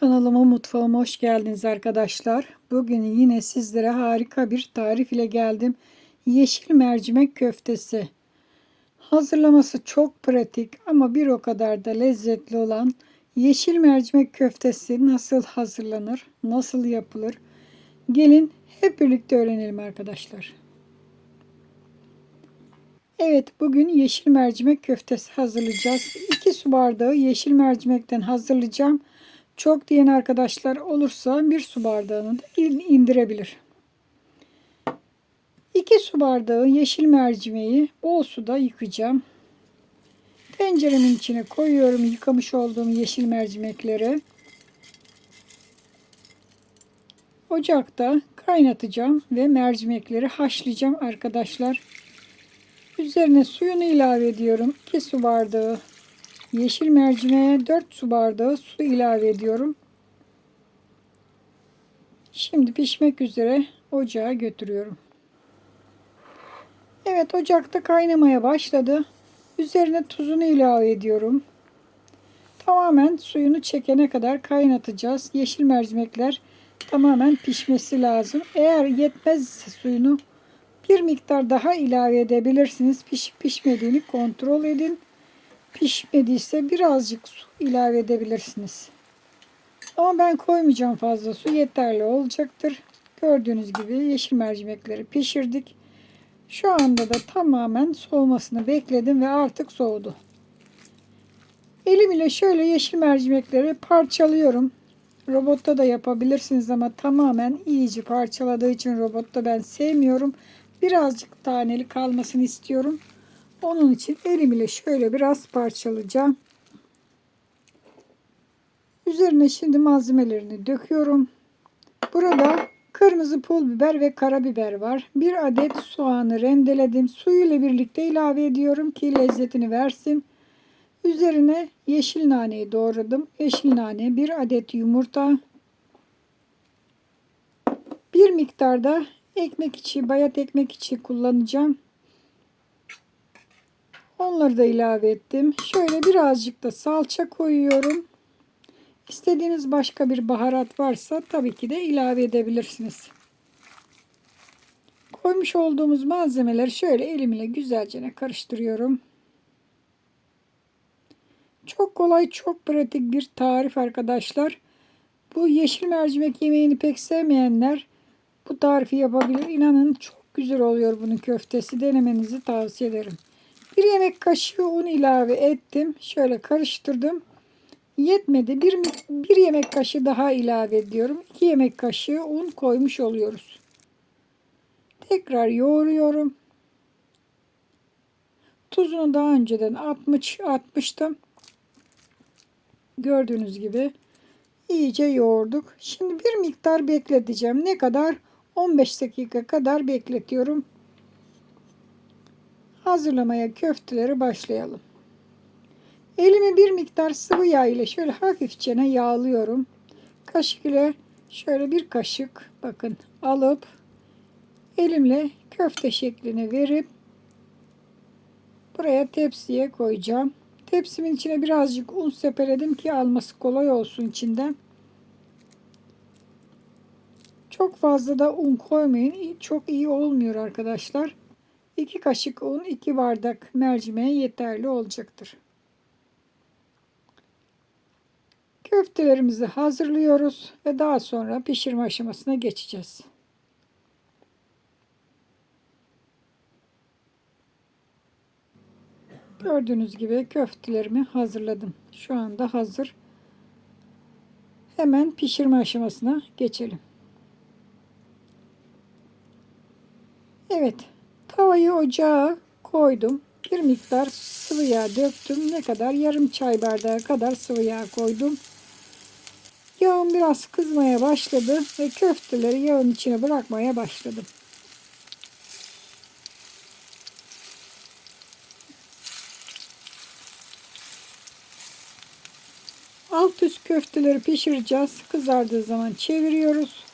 Kanalıma mutfağıma hoş geldiniz arkadaşlar. Bugün yine sizlere harika bir tarif ile geldim. Yeşil mercimek köftesi. Hazırlaması çok pratik ama bir o kadar da lezzetli olan yeşil mercimek köftesi nasıl hazırlanır, nasıl yapılır? Gelin hep birlikte öğrenelim arkadaşlar. Evet bugün yeşil mercimek köftesi hazırlayacağız. 2 su bardağı yeşil mercimekten hazırlayacağım. Çok diyen arkadaşlar olursa bir su bardağını da indirebilir. 2 su bardağı yeşil mercimeği bol suda yıkayacağım. Tenceremin içine koyuyorum yıkamış olduğum yeşil mercimekleri. Ocakta kaynatacağım ve mercimekleri haşlayacağım arkadaşlar. Üzerine suyunu ilave ediyorum. 2 su bardağı yeşil mercimeğe 4 su bardağı su ilave ediyorum. Şimdi pişmek üzere ocağa götürüyorum. Evet ocakta kaynamaya başladı. Üzerine tuzunu ilave ediyorum. Tamamen suyunu çekene kadar kaynatacağız. Yeşil mercimekler tamamen pişmesi lazım. Eğer yetmezse suyunu bir miktar daha ilave edebilirsiniz. Pişip pişmediğini kontrol edin. Pişmediyse birazcık su ilave edebilirsiniz. Ama ben koymayacağım fazla su yeterli olacaktır. Gördüğünüz gibi yeşil mercimekleri pişirdik. Şu anda da tamamen soğumasını bekledim ve artık soğudu. Elim ile şöyle yeşil mercimekleri parçalıyorum. Robotta da yapabilirsiniz ama tamamen iyice parçaladığı için robotta ben sevmiyorum. Birazcık taneli kalmasını istiyorum. Onun için elim ile şöyle biraz parçalayacağım. Üzerine şimdi malzemelerini döküyorum. Burada kırmızı pul biber ve karabiber var. Bir adet soğanı rendeledim. Suyu ile birlikte ilave ediyorum ki lezzetini versin. Üzerine yeşil naneyi doğradım. Yeşil nane, bir adet yumurta, bir miktarda ekmek içi, bayat ekmek içi kullanacağım. Onları da ilave ettim. Şöyle birazcık da salça koyuyorum. İstediğiniz başka bir baharat varsa tabii ki de ilave edebilirsiniz. Koymuş olduğumuz malzemeleri şöyle elimle güzelce karıştırıyorum. Çok kolay, çok pratik bir tarif arkadaşlar. Bu yeşil mercimek yemeğini pek sevmeyenler bu tarifi yapabilir. İnanın çok güzel oluyor bunun köftesi. Denemenizi tavsiye ederim. Bir yemek kaşığı un ilave ettim. Şöyle karıştırdım. Yetmedi. Bir, bir yemek kaşığı daha ilave ediyorum. 2 yemek kaşığı un koymuş oluyoruz. Tekrar yoğuruyorum. Tuzunu daha önceden atmış, atmıştım. Gördüğünüz gibi iyice yoğurduk. Şimdi bir miktar bekleteceğim. Ne kadar? 15 dakika kadar bekletiyorum hazırlamaya köfteleri başlayalım. Elimi bir miktar sıvı yağ ile şöyle hafifçe yağlıyorum. Kaşık ile şöyle bir kaşık bakın alıp elimle köfte şeklini verip buraya tepsiye koyacağım. Tepsimin içine birazcık un sepeledim ki alması kolay olsun içinden. Çok fazla da un koymayın. Çok iyi olmuyor arkadaşlar. 2 kaşık un, 2 bardak mercimeğe yeterli olacaktır. Köftelerimizi hazırlıyoruz ve daha sonra pişirme aşamasına geçeceğiz. Gördüğünüz gibi köftelerimi hazırladım. Şu anda hazır. Hemen pişirme aşamasına geçelim. Evet, Tavayı ocağa koydum. Bir miktar sıvı yağ döktüm. Ne kadar? Yarım çay bardağı kadar sıvı yağ koydum. Yağım biraz kızmaya başladı ve köfteleri yağın içine bırakmaya başladım. Alt üst köfteleri pişireceğiz. Kızardığı zaman çeviriyoruz.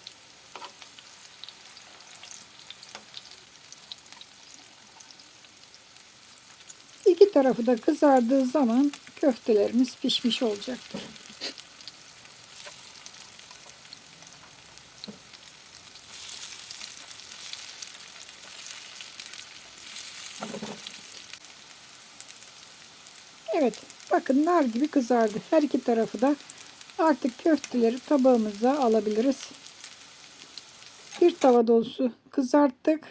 İki tarafı da kızardığı zaman köftelerimiz pişmiş olacaktır. Evet bakın nar gibi kızardı. Her iki tarafı da artık köfteleri tabağımıza alabiliriz. Bir tava dolusu kızarttık.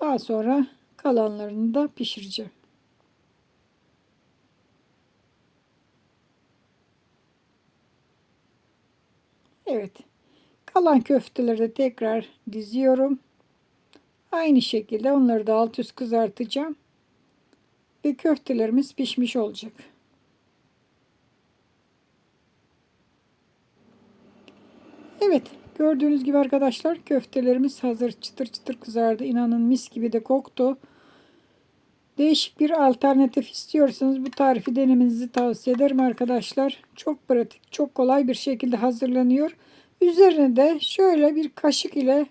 Daha sonra kalanlarını da pişireceğim. Evet. Kalan köfteleri de tekrar diziyorum. Aynı şekilde onları da alt üst kızartacağım. Ve köftelerimiz pişmiş olacak. Evet. Gördüğünüz gibi arkadaşlar köftelerimiz hazır. Çıtır çıtır kızardı. İnanın mis gibi de koktu. Değişik bir alternatif istiyorsanız bu tarifi denemenizi tavsiye ederim arkadaşlar. Çok pratik, çok kolay bir şekilde hazırlanıyor. Üzerine de şöyle bir kaşık ile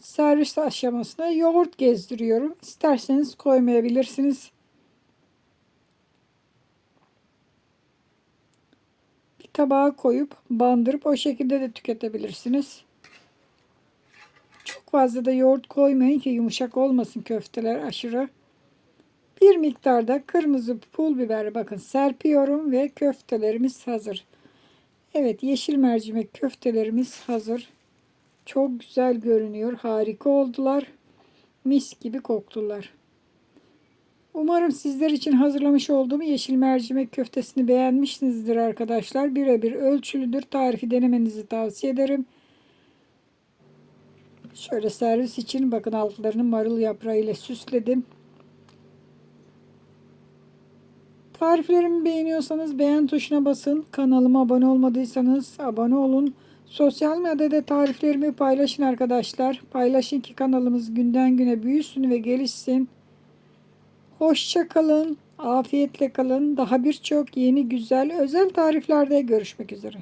servis aşamasına yoğurt gezdiriyorum. İsterseniz koymayabilirsiniz. Bir tabağa koyup bandırıp o şekilde de tüketebilirsiniz. Çok fazla da yoğurt koymayın ki yumuşak olmasın köfteler aşırı. Bir miktarda kırmızı pul biber bakın serpiyorum ve köftelerimiz hazır. Evet yeşil mercimek köftelerimiz hazır. Çok güzel görünüyor. Harika oldular. Mis gibi koktular. Umarım sizler için hazırlamış olduğum yeşil mercimek köftesini beğenmişsinizdir arkadaşlar. Birebir ölçülüdür. Tarifi denemenizi tavsiye ederim. Şöyle servis için bakın altlarını marul yaprağı ile süsledim. Tariflerimi beğeniyorsanız beğen tuşuna basın. Kanalıma abone olmadıysanız abone olun. Sosyal medyada tariflerimi paylaşın arkadaşlar. Paylaşın ki kanalımız günden güne büyüsün ve gelişsin. Hoşça kalın. Afiyetle kalın. Daha birçok yeni güzel özel tariflerde görüşmek üzere.